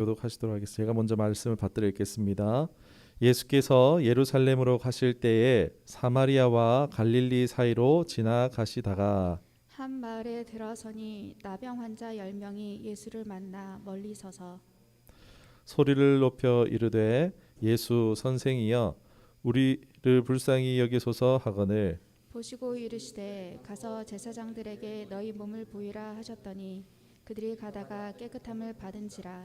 교독하시도록 하겠습니다. 제가 먼저 말씀을 받들어 읽겠습니다. 예수께서 예루살렘으로 가실 때에 사마리아와 갈릴리 사이로 지나가시다가 한 마을에 들어서니 나병 환자 열 명이 예수를 만나 멀리 서서 소리를 높여 이르되 예수 선생이여 우리를 불쌍히 여기소서 하거늘 보시고 이르시되 가서 제사장들에게 너희 몸을 보이라 하셨더니 그들이 가다가 깨끗함을 받은지라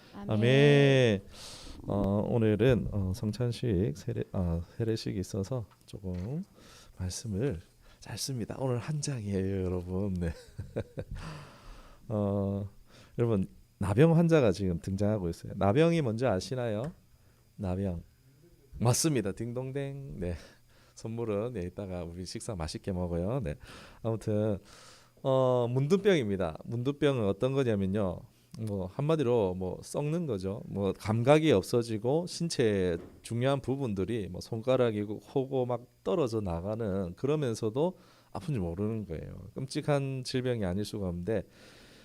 아멘. 어, 오늘은 어, 성찬식 세례 아, 세례식이 있어서 조금 말씀을 짧습니다. 오늘 한 장이에요, 여러분. 네. 어, 여러분 나병 환자가 지금 등장하고 있어요. 나병이 뭔지 아시나요? 나병 맞습니다. 딩동댕. 네. 선물은 네, 이따가 우리 식사 맛있게 먹어요. 네. 아무튼 어, 문두병입니다. 문두병은 어떤 거냐면요. 뭐 한마디로 뭐 썩는 거죠. 뭐 감각이 없어지고 신체의 중요한 부분들이 뭐 손가락이고 코고 막 떨어져 나가는 그러면서도 아픈지 모르는 거예요. 끔찍한 질병이 아닐 수가 없는데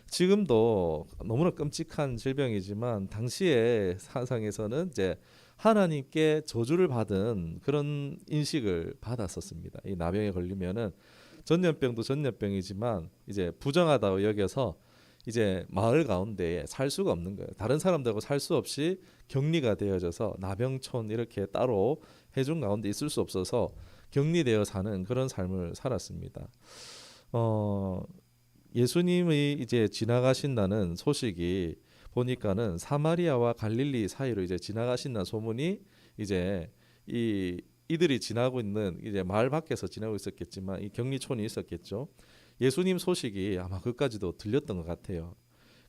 지금도 너무나 끔찍한 질병이지만 당시의 사상에서는 이제 하나님께 저주를 받은 그런 인식을 받았었습니다. 이 나병에 걸리면은 전염병도 전염병이지만 이제 부정하다고 여겨서 이제 마을 가운데에 살 수가 없는 거예요. 다른 사람들하고 살 수 없이 격리가 되어져서 나병촌 이렇게 따로 해준 가운데 있을 수 없어서 격리되어 사는 그런 삶을 살았습니다. 어, 예수님이 이제 지나가신다는 소식이 보니까는 사마리아와 갈릴리 사이로 이제 지나가신다는 소문이 이제 이 이들이 지나고 있는 이제 마을 밖에서 지나고 있었겠지만 이 격리촌이 있었겠죠. 예수님 소식이 아마 그까지도 들렸던 것 같아요.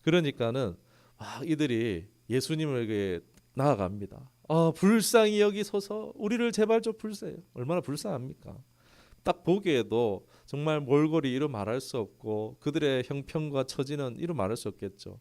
그러니까는 아, 이들이 예수님에게 나아갑니다. 아, 불쌍히 여기소서 우리를 제발 좀 불쌍해요. 얼마나 불쌍합니까? 딱 보기에도 정말 몰골이 이루 말할 수 없고 그들의 형편과 처지는 이루 말할 수 없겠죠.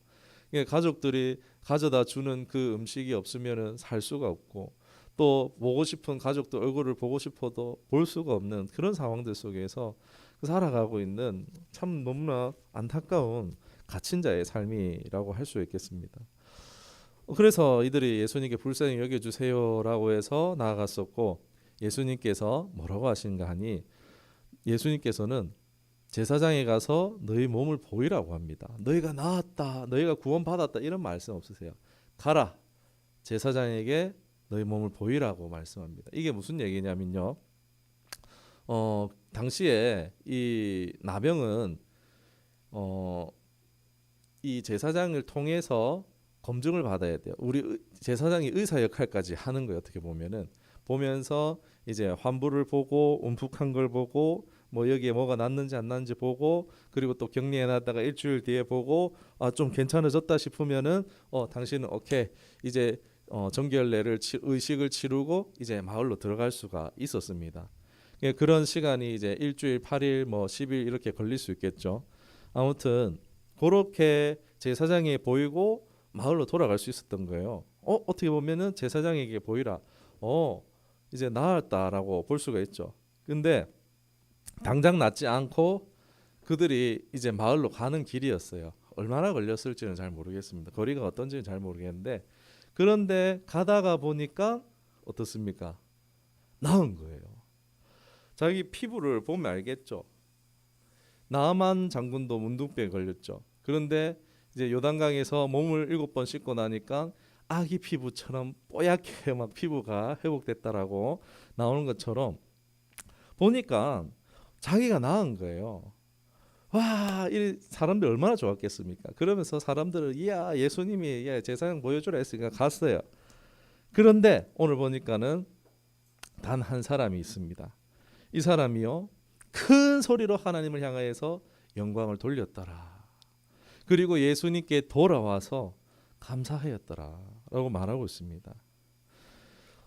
예, 가족들이 가져다 주는 그 음식이 없으면은 살 수가 없고 또 보고 싶은 가족들 얼굴을 보고 싶어도 볼 수가 없는 그런 상황들 속에서 살아가고 있는 참 너무나 안타까운 갇힌 자의 삶이라고 할 수 있겠습니다. 그래서 이들이 예수님께 불쌍히 여겨주세요라고 해서 나아갔었고 예수님께서 뭐라고 하신가 하니 예수님께서는 제사장에 가서 너희 몸을 보이라고 합니다. 너희가 나았다, 너희가 구원받았다 이런 말씀 없으세요. 가라 제사장에게 너희 몸을 보이라고 말씀합니다. 이게 무슨 얘기냐면요. 어 당시에 이 나병은 어 이 제사장을 통해서 검증을 받아야 돼요. 우리 의- 제사장이 의사 역할까지 하는 거예요. 어떻게 보면은 보면서 이제 환부를 보고 움푹한 걸 보고 뭐 여기에 뭐가 났는지 안 났는지 보고 그리고 또 격리해 놨다가 일주일 뒤에 보고 아 좀 괜찮아졌다 싶으면은 어 당신은 오케이 이제 어 정결례를 치, 의식을 치르고 이제 마을로 들어갈 수가 있었습니다. 예, 그런 시간이 이제 일주일, 8일, 뭐 10일 이렇게 걸릴 수 있겠죠. 아무튼 그렇게 제 사장이 보이고 마을로 돌아갈 수 있었던 거예요. 어 어떻게 보면은 제 사장에게 보이라. 어 이제 나았다라고 볼 수가 있죠. 근데 당장 낫지 않고 그들이 이제 마을로 가는 길이었어요. 얼마나 걸렸을지는 잘 모르겠습니다. 거리가 어떤지는 잘 모르겠는데 그런데 가다가 보니까 어떻습니까? 나은 거예요. 자기 피부를 보면 알겠죠. 나만 장군도 문둥병에 걸렸죠. 그런데 이제 요단강에서 몸을 일곱 번 씻고 나니까 아기 피부처럼 뽀얗게 막 피부가 회복됐다라고 나오는 것처럼 보니까 자기가 나은 거예요. 와, 이 사람들 얼마나 좋았겠습니까? 그러면서 사람들은 이야 예수님이 야, 제사장 보여주라 했으니까 갔어요. 그런데 오늘 보니까는 단 한 사람이 있습니다. 이 사람이요 큰 소리로 하나님을 향하여서 영광을 돌렸더라. 그리고 예수님께 돌아와서 감사하였더라라고 말하고 있습니다.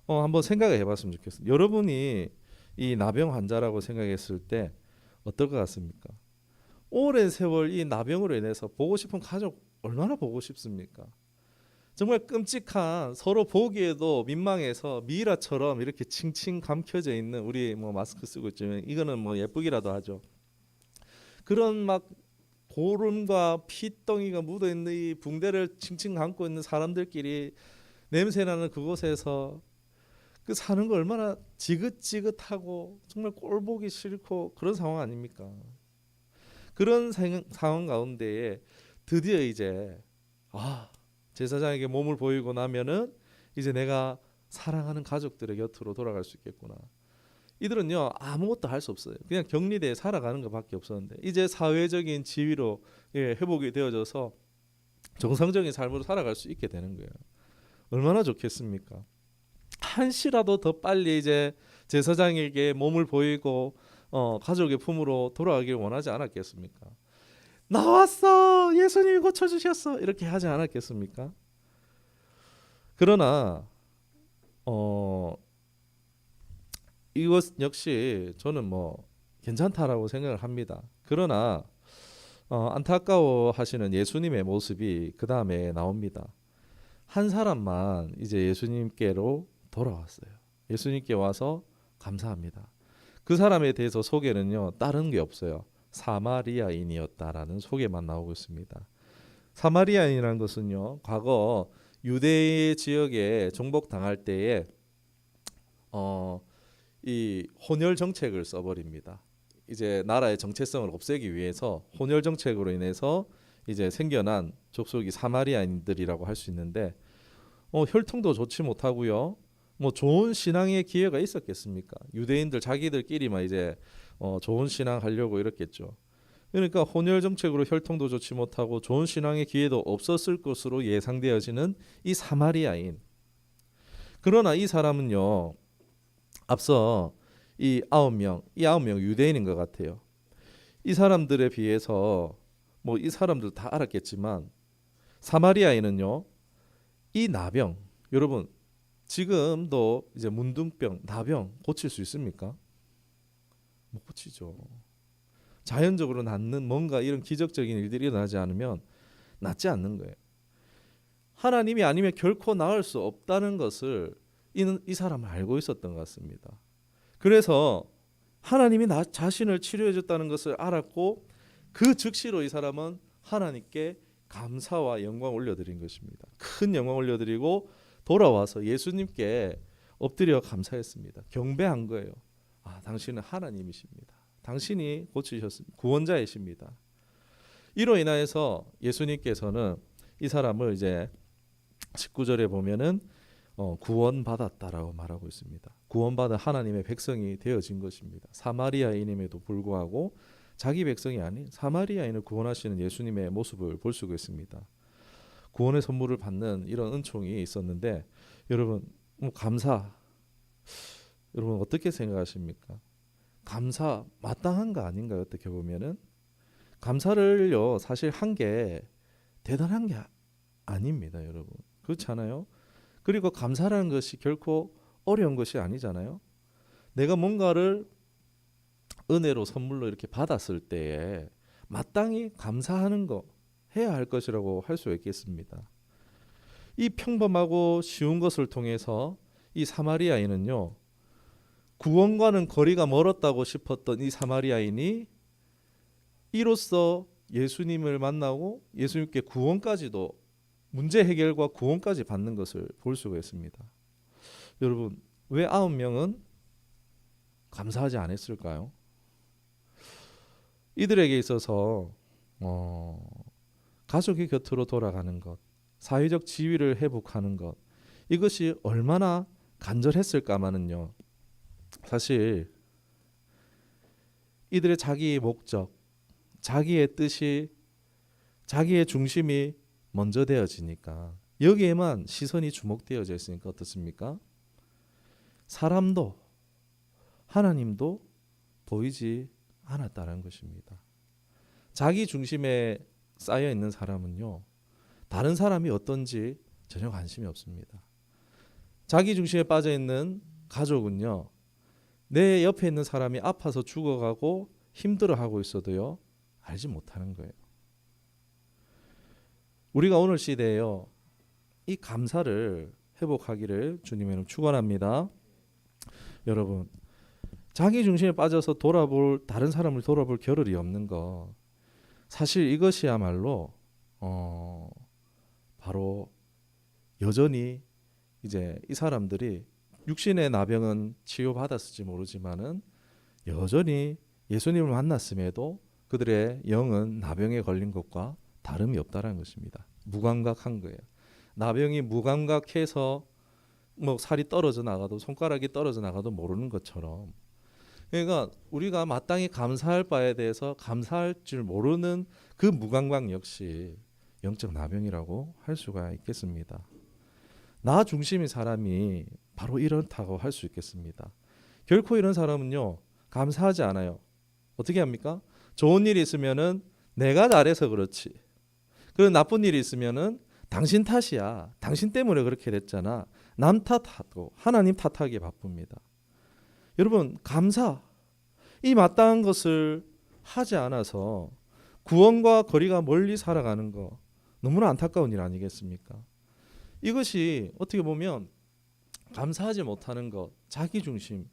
어, 한번 생각을 해봤으면 좋겠습니다. 여러분이 이 나병 환자라고 생각했을 때 어떨 것 같습니까? 오랜 세월 이 나병으로 인해서 보고 싶은 가족 얼마나 보고 싶습니까? 정말 끔찍한 서로 보기에도 민망해서 미라처럼 이렇게 칭칭 감겨져 있는 우리 뭐 마스크 쓰고 있지만 이거는 뭐 예쁘기라도 하죠. 그런 막 고름과 피덩이가 묻어 있는 이 붕대를 칭칭 감고 있는 사람들끼리 냄새 나는 그곳에서 그 사는 거 얼마나 지긋지긋하고 정말 꼴 보기 싫고 그런 상황 아닙니까? 그런 상- 상황 가운데에 드디어 이제 아 제사장에게 몸을 보이고 나면은 이제 내가 사랑하는 가족들의 곁으로 돌아갈 수 있겠구나. 이들은요 아무것도 할 수 없어요. 그냥 격리대에 살아가는 것밖에 없었는데 이제 사회적인 지위로 예, 회복이 되어져서 정상적인 삶으로 살아갈 수 있게 되는 거예요. 얼마나 좋겠습니까? 한시라도 더 빨리 이제 제사장에게 몸을 보이고 어, 가족의 품으로 돌아가길 원하지 않았겠습니까? 나왔어 예수님이 고쳐주셨어 이렇게 하지 않았겠습니까? 그러나 어 이것 역시 저는 뭐 괜찮다라고 생각을 합니다. 그러나 어, 안타까워하시는 예수님의 모습이 그 다음에 나옵니다. 한 사람만 이제 예수님께로 돌아왔어요. 예수님께 와서 감사합니다. 그 사람에 대해서 소개는요 다른 게 없어요. 사마리아인이었다라는 소개만 나오고 있습니다. 사마리아인이라는 것은요 과거 유대 지역에 정복당할 때에 어, 이 혼혈 정책을 써버립니다. 이제 나라의 정체성을 없애기 위해서 혼혈 정책으로 인해서 이제 생겨난 족속이 사마리아인들이라고 할 수 있는데 어, 혈통도 좋지 못하고요. 뭐 좋은 신앙의 기회가 있었겠습니까? 유대인들 자기들끼리만 이제 어, 좋은 신앙 하려고 이랬겠죠. 그러니까 혼혈 정책으로 혈통도 좋지 못하고 좋은 신앙의 기회도 없었을 것으로 예상되어지는 이 사마리아인. 그러나 이 사람은요. 앞서 이 아홉 명, 이 아홉 명 유대인인 것 같아요. 이 사람들에 비해서 뭐 이 사람들 다 알았겠지만 사마리아인은요. 이 나병 여러분 지금도 이제 문둥병, 나병 고칠 수 있습니까? 못 고치죠. 자연적으로 낫는 뭔가 이런 기적적인 일들이 일어나지 않으면 낫지 않는 거예요. 하나님이 아니면 결코 나을 수 없다는 것을 이 사람은 알고 있었던 것 같습니다. 그래서 하나님이 나 자신을 치료해 줬다는 것을 알았고 그 즉시로 이 사람은 하나님께 감사와 영광 올려드린 것입니다. 큰 영광 올려드리고 돌아와서 예수님께 엎드려 감사했습니다. 경배한 거예요. 아, 당신은 하나님이십니다. 당신이 고치셨습니다. 구원자이십니다. 이로 인하여서 예수님께서는 이 사람을 이제 19절에 보면은 어, 구원받았다라고 말하고 있습니다. 구원받은 하나님의 백성이 되어진 것입니다. 사마리아인임에도 불구하고 자기 백성이 아닌 사마리아인을 구원하시는 예수님의 모습을 볼 수가 있습니다. 구원의 선물을 받는 이런 은총이 있었는데 여러분 뭐 감사 여러분 어떻게 생각하십니까? 감사 마땅한 거 아닌가요? 어떻게 보면은 감사를요 사실 한 게 대단한 게 아- 아닙니다, 여러분. 그렇잖아요. 그리고 감사라는 것이 결코 어려운 것이 아니잖아요. 내가 뭔가를 은혜로 선물로 이렇게 받았을 때에 마땅히 감사하는 거 해야 할 것이라고 할 수 있겠습니다. 이 평범하고 쉬운 것을 통해서 이 사마리아인은요 구원과는 거리가 멀었다고 싶었던 이 사마리아인이 이로써 예수님을 만나고 예수님께 구원까지도 문제 해결과 구원까지 받는 것을 볼 수가 있습니다. 여러분 왜 아홉 명은 감사하지 않았을까요? 이들에게 있어서 어, 가족의 곁으로 돌아가는 것, 사회적 지위를 회복하는 것 이것이 얼마나 간절했을까마는요. 사실 이들의 자기의 목적, 자기의 뜻이 자기의 중심이 먼저 되어지니까 여기에만 시선이 주목되어져 있으니까 어떻습니까? 사람도 하나님도 보이지 않았다는 것입니다. 자기 중심에 쌓여 있는 사람은요 다른 사람이 어떤지 전혀 관심이 없습니다. 자기 중심에 빠져 있는 가족은요. 내 옆에 있는 사람이 아파서 죽어가고 힘들어하고 있어도요. 알지 못하는 거예요. 우리가 오늘 시대에요. 이 감사를 회복하기를 주님의 이름 축원합니다. 여러분, 자기 중심에 빠져서 돌아볼 다른 사람을 돌아볼 겨를이 없는 거 사실 이것이야말로 어 바로 여전히 이제 이 사람들이 육신의 나병은 치유받았을지 모르지만은 여전히 예수님을 만났음에도 그들의 영은 나병에 걸린 것과 다름이 없다라는 것입니다. 무감각한 거예요. 나병이 무감각해서 뭐 살이 떨어져 나가도 손가락이 떨어져 나가도 모르는 것처럼 그러니까 우리가 마땅히 감사할 바에 대해서 감사할 줄 모르는 그 무감각 역시 영적 나병이라고 할 수가 있겠습니다. 나 중심인 사람이 바로 이렇다고 할 수 있겠습니다. 결코 이런 사람은요 감사하지 않아요. 어떻게 합니까? 좋은 일이 있으면은 내가 잘해서 그렇지. 그리고 나쁜 일이 있으면은 당신 탓이야. 당신 때문에 그렇게 됐잖아. 남 탓하고 하나님 탓하기에 바쁩니다. 여러분 감사 이 마땅한 것을 하지 않아서 구원과 거리가 멀리 살아가는 거 너무나 안타까운 일 아니겠습니까? 이것이 어떻게 보면 감사하지 못하는 것, 자기 중심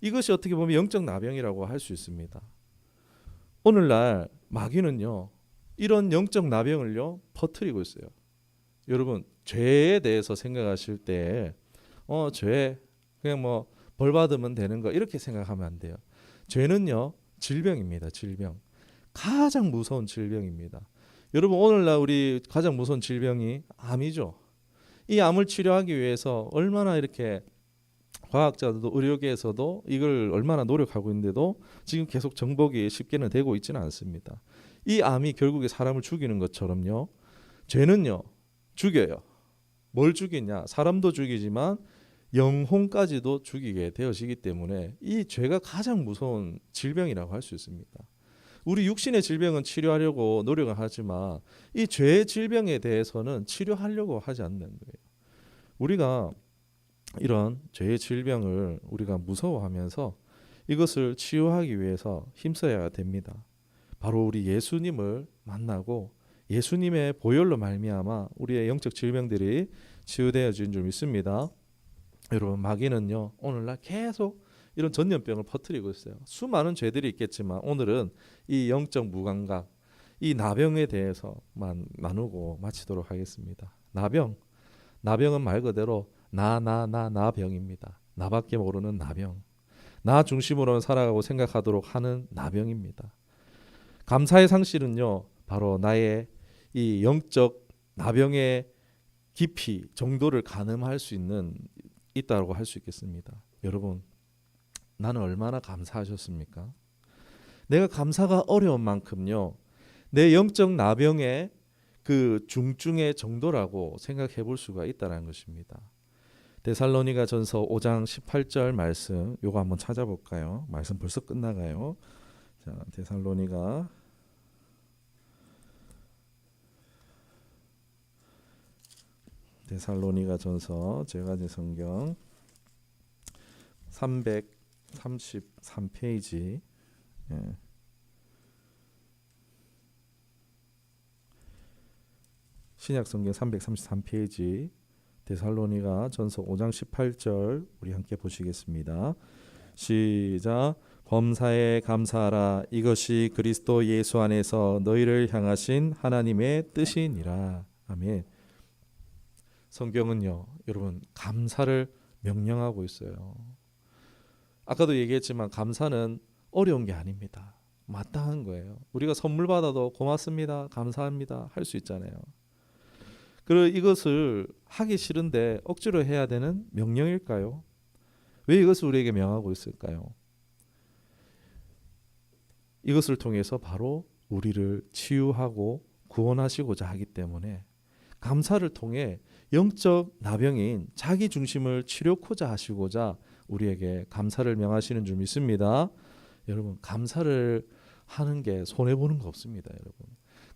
이것이 어떻게 보면 영적 나병이라고 할 수 있습니다. 오늘날 마귀는요 이런 영적 나병을요 퍼뜨리고 있어요. 여러분 죄에 대해서 생각하실 때 어, 죄 그냥 뭐 벌 받으면 되는 거 이렇게 생각하면 안 돼요. 죄는요 질병입니다. 질병. 가장 무서운 질병입니다. 여러분 오늘날 우리 가장 무서운 질병이 암이죠. 이 암을 치료하기 위해서 얼마나 이렇게 과학자들도 의료계에서도 이걸 얼마나 노력하고 있는데도 지금 계속 정복이 쉽게는 되고 있지는 않습니다. 이 암이 결국에 사람을 죽이는 것처럼요. 죄는요 죽여요. 뭘 죽이냐? 사람도 죽이지만 영혼까지도 죽이게 되어지기 때문에 이 죄가 가장 무서운 질병이라고 할 수 있습니다. 우리 육신의 질병은 치료하려고 노력을 하지만 이 죄의 질병에 대해서는 치료하려고 하지 않는 거예요. 우리가 이런 죄의 질병을 우리가 무서워하면서 이것을 치유하기 위해서 힘써야 됩니다. 바로 우리 예수님을 만나고 예수님의 보혈로 말미암아 우리의 영적 질병들이 치유되어진 줄 믿습니다. 여러분 마귀는요 오늘날 계속 이런 전염병을 퍼뜨리고 있어요. 수많은 죄들이 있겠지만 오늘은 이 영적 무감각, 이 나병에 대해서만 나누고 마치도록 하겠습니다. 나병, 나병은 말 그대로 나 나 나 나병입니다. 나밖에 모르는 나병, 나 중심으로 살아가고 생각하도록 하는 나병입니다. 감사의 상실은요 바로 나의 이 영적 나병의 깊이 정도를 가늠할 수 있는 있다고 할 수 있겠습니다. 여러분, 나는 얼마나 감사하셨습니까? 내가 감사가 어려운 만큼요. 내 영적 나병의 그 중증의 정도라고 생각해 볼 수가 있다는 것입니다. 데살로니가 전서 5장 18절 말씀 요거 한번 찾아볼까요? 말씀 벌써 끝나가요. 자, 데살로니가 데살로니가 전서 제가제 성경 333페이지 예. 신약 성경 333페이지 데살로니가 전서 5장 18절 우리 함께 보시겠습니다. 시작 범사에 감사하라 이것이 그리스도 예수 안에서 너희를 향하신 하나님의 뜻이니라. 아멘. 성경은요, 여러분 감사를 명령하고 있어요. 아까도 얘기했지만 감사는 어려운 게 아닙니다. 마땅한 거예요. 우리가 선물 받아도 고맙습니다, 감사합니다 할 수 있잖아요. 그리고 이것을 하기 싫은데 억지로 해야 되는 명령일까요? 왜 이것을 우리에게 명하고 있을까요? 이것을 통해서 바로 우리를 치유하고 구원하시고자 하기 때문에 감사를 통해 영적 나병인 자기 중심을 치료코자 하시고자 우리에게 감사를 명하시는 줄 믿습니다. 여러분 감사를 하는 게 손해 보는 거 없습니다, 여러분.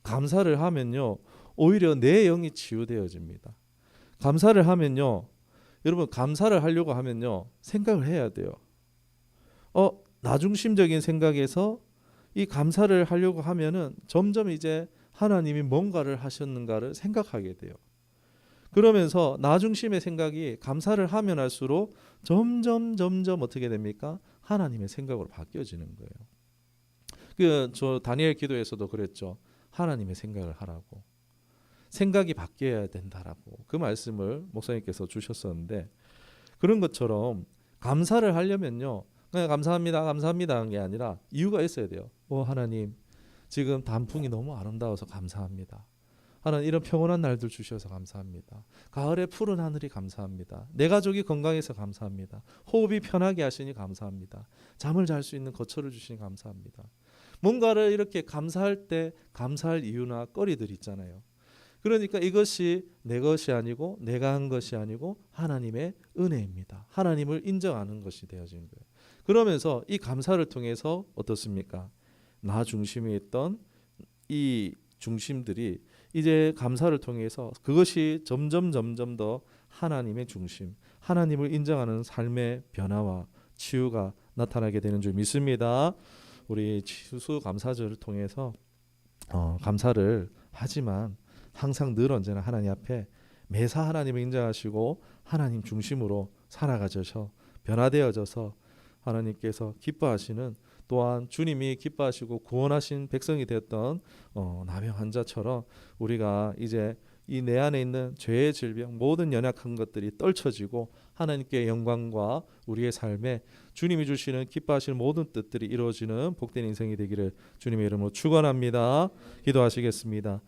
감사를 하면요 오히려 내 영이 치유되어집니다. 감사를 하면요. 여러분 감사를 하려고 하면요. 생각을 해야 돼요. 어, 나중심적인 생각에서 이 감사를 하려고 하면은 점점 이제 하나님이 뭔가를 하셨는가를 생각하게 돼요. 그러면서 나 중심의 생각이 감사를 하면 할수록 점점 점점 어떻게 됩니까? 하나님의 생각으로 바뀌어지는 거예요. 그 저 다니엘 기도에서도 그랬죠. 하나님의 생각을 하라고. 생각이 바뀌어야 된다라고 그 말씀을 목사님께서 주셨었는데 그런 것처럼 감사를 하려면요. 그냥 감사합니다. 감사합니다 하는 게 아니라 이유가 있어야 돼요. 오 하나님 지금 단풍이 너무 아름다워서 감사합니다. 하나님 이런 평온한 날들 주셔서 감사합니다. 가을의 푸른 하늘이 감사합니다. 내 가족이 건강해서 감사합니다. 호흡이 편하게 하시니 감사합니다. 잠을 잘 수 있는 거처를 주시니 감사합니다. 뭔가를 이렇게 감사할 때 감사할 이유나 거리들이 있잖아요. 그러니까 이것이 내 것이 아니고 내가 한 것이 아니고 하나님의 은혜입니다. 하나님을 인정하는 것이 되어진 거예요. 그러면서 이 감사를 통해서 어떻습니까? 나 중심에 있던 이 중심들이 이제 감사를 통해서 그것이 점점 점점 더 하나님의 중심, 하나님을 인정하는 삶의 변화와 치유가 나타나게 되는 줄 믿습니다. 우리 추수 감사절을 통해서 어, 감사를 하지만 항상 늘 언제나 하나님 앞에 매사 하나님을 인정하시고 하나님 중심으로 살아가셔서 변화되어져서 하나님께서 기뻐하시는 또한 주님이 기뻐하시고 구원하신 백성이 되었던 어, 나병 환자처럼 우리가 이제 이 내 안에 있는 죄의 질병 모든 연약한 것들이 떨쳐지고 하나님께 영광과 우리의 삶에 주님이 주시는 기뻐하시는 모든 뜻들이 이루어지는 복된 인생이 되기를 주님의 이름으로 축원합니다. 기도하시겠습니다.